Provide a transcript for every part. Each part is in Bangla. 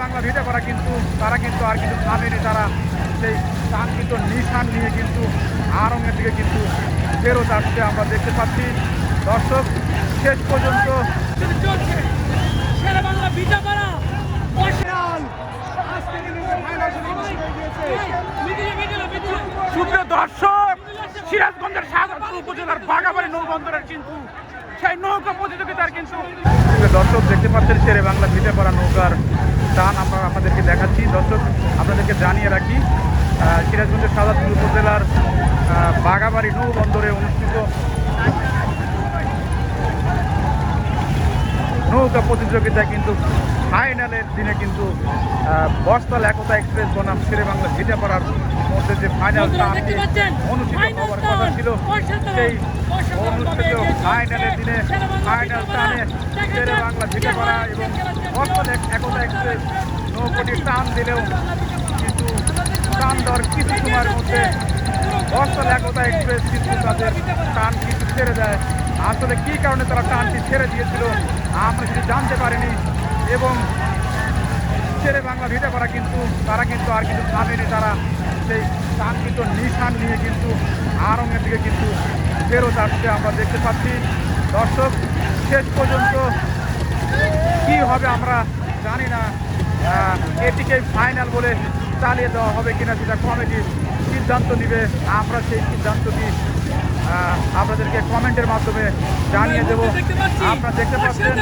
বাংলা ভিটে করা কিন্তু তারা কিন্তু আর কিন্তু থামেনি তারা সেই কাঙ্ক্ষিত নিশান নিয়ে কিন্তু আরঙের দিকে কিন্তু ফেরত আসছে আমরা দেখতে পাচ্ছি। দর্শক, শেষ পর্যন্ত সুপ্রিয় দর্শক, সিরাজগঞ্জের শাহজাদপুর উপজেলার বাগাবাড়ি নৌবন্দরের কিন্তু সেই নৌকা প্রতিযোগিতার কিন্তু দর্শক, দেখতে পাচ্ছেন শেরে বাংলা ভিটে পড়া নৌকার টান আমরা আপনাদেরকে দেখাচ্ছি। দর্শক, আপনাদেরকে জানিয়ে রাখি সিরাজগঞ্জের শাহজাদপুর উপজেলার বাগাবাড়ি বাগাবাড়ি নৌবন্দরে অনুষ্ঠিত নৌকা প্রতিযোগিতায় কিন্তু ফাইনালের দিনে কিন্তু বস্তাল একতা এক্সপ্রেস বনাম শেরে বাংলা ভিটে পড়ার মধ্যে যে ফাইনাল অনুষ্ঠিত হওয়ার কথা ছিল সেই অনুষ্ঠিত ফাইনালের দিনে ফাইনাল টানে শেরে বাংলা ভিটে কে পড়া এবং। বস্তাল একতা এক্সপ্রেস নৌকটি টান দিলেও কিন্তু টান দেওয়ার কিছু সময়ের মধ্যে বস্তাল একতা এক্সপ্রেস কিন্তু তাদের টান কিন্তু ছেড়ে দেয়। আসলে কী কারণে তারা টানটি ছেড়ে দিয়েছিল, আমরা সেটি জানতে পারিনি এবং ছেড়ে বাংলা ভিটে করা কিন্তু তারা কিন্তু আর কিন্তু থামেনি তারা সেই কাঙ্ক্ষিত নিশান নিয়ে কিন্তু আরঙের দিকে কিন্তু ফেরত আসছে আমরা দেখতে পাচ্ছি। দর্শক, শেষ পর্যন্ত কি হবে আমরা জানি না। এটিকে ফাইনাল বলে চালিয়ে দেওয়া হবে কিনা সেটা কমিটি সিদ্ধান্ত নিবে। আমরা সেই সিদ্ধান্তটি আপনাদেরকে কমেন্টের মাধ্যমে জানিয়ে দেব। আপনারা দেখতে পাচ্ছেন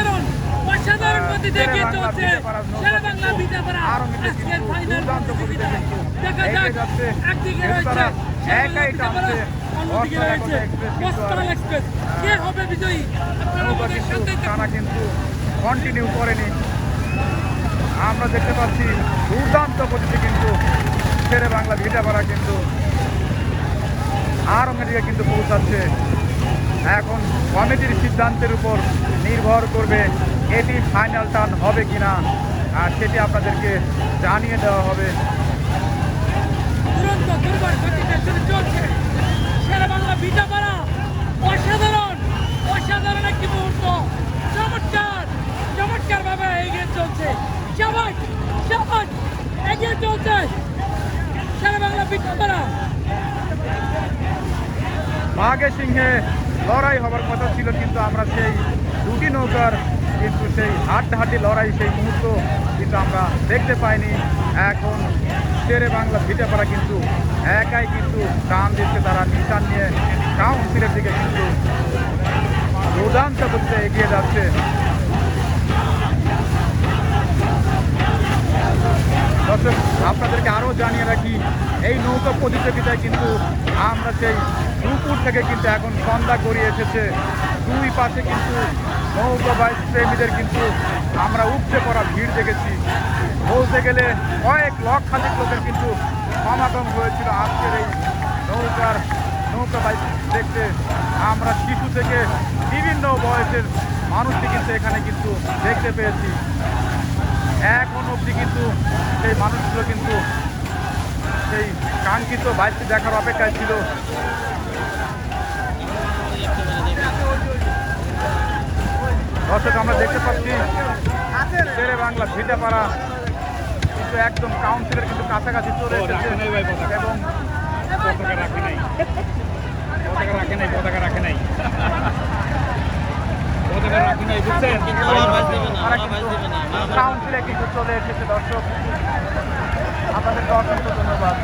কিন্তু তারা কন্টিনিউ করেনি। আমরা দেখতে পাচ্ছি দুর্দান্ত গতিতে ছেড়ে বাংলা ভিটাপাড়া কিন্তু আর দিকে কিন্তু পৌঁছাচ্ছে। এখন কমিটির সিদ্ধান্তের উপর নির্ভর করবে এটি ফাইনাল টার্ন হবে কিনা, আর সেটি আপনাদেরকে জানিয়ে দেওয়া হবে। অসাধারণ অসাধারণ একটি মুহূর্ত। চমৎকার চমৎকার ভাবে এগিয়ে চলছে। সবাই সবাই এগিয়ে চলছে। বাঘে সিংহে লড়াই হবার কথা ছিল, কিন্তু আমরা সেই দুটি নৌকার কিন্তু সেই হাড্ডাহাড্ডি লড়াই সেই মুহূর্ত কিন্তু আমরা দেখতে পাইনি। এখন শেরে বাংলা ভিটেপাড়া কিন্তু একাই কিন্তু টান দিচ্ছে তারা। নিশান নিয়ে কাউন্সিলের দিকে কিন্তু দুর্দান্ত করতে এগিয়ে যাচ্ছে। দর্শক আপনাদেরকে আরও জানিয়ে রাখি, এই নৌকা প্রতিযোগিতায় কিন্তু আমরা সেই দুপুর থেকে কিন্তু এখন সন্ধ্যা গড়িয়ে এসেছে। দুই পাশে কিন্তু নৌকা বাইক প্রেমীদের কিন্তু আমরা উপচে পড়া ভিড় দেখেছি। বলতে গেলে কয়েক লক্ষাধিক লোকের কিন্তু সমাগম হয়েছিল আজকের এই নৌকার, নৌকা বাইক দেখতে। আমরা শিশু থেকে বিভিন্ন বয়সের মানুষকে কিন্তু এখানে কিন্তু দেখতে পেয়েছি। এখন অবধি কিন্তু সেই মানুষগুলো কিন্তু সেই কাঙ্ক্ষিত বাইকটি দেখার অপেক্ষায় ছিল। দর্শক, আমরা দেখতে পাচ্ছি, শেরে বাংলা ভিটে পাড়া কিন্তু একদম কাউন্সিলের কিন্তু কাছাকাছি চলে এসেছে। এবং পতাকা রাখে নাই, পতাকা রাখে নাই পতাকা রাখে নাই বুঝছেন তারা কিন্তু কাউন্সিলে কিন্তু চলে এসেছে দর্শক আপনাদেরকে অসংখ্য ধন্যবাদ।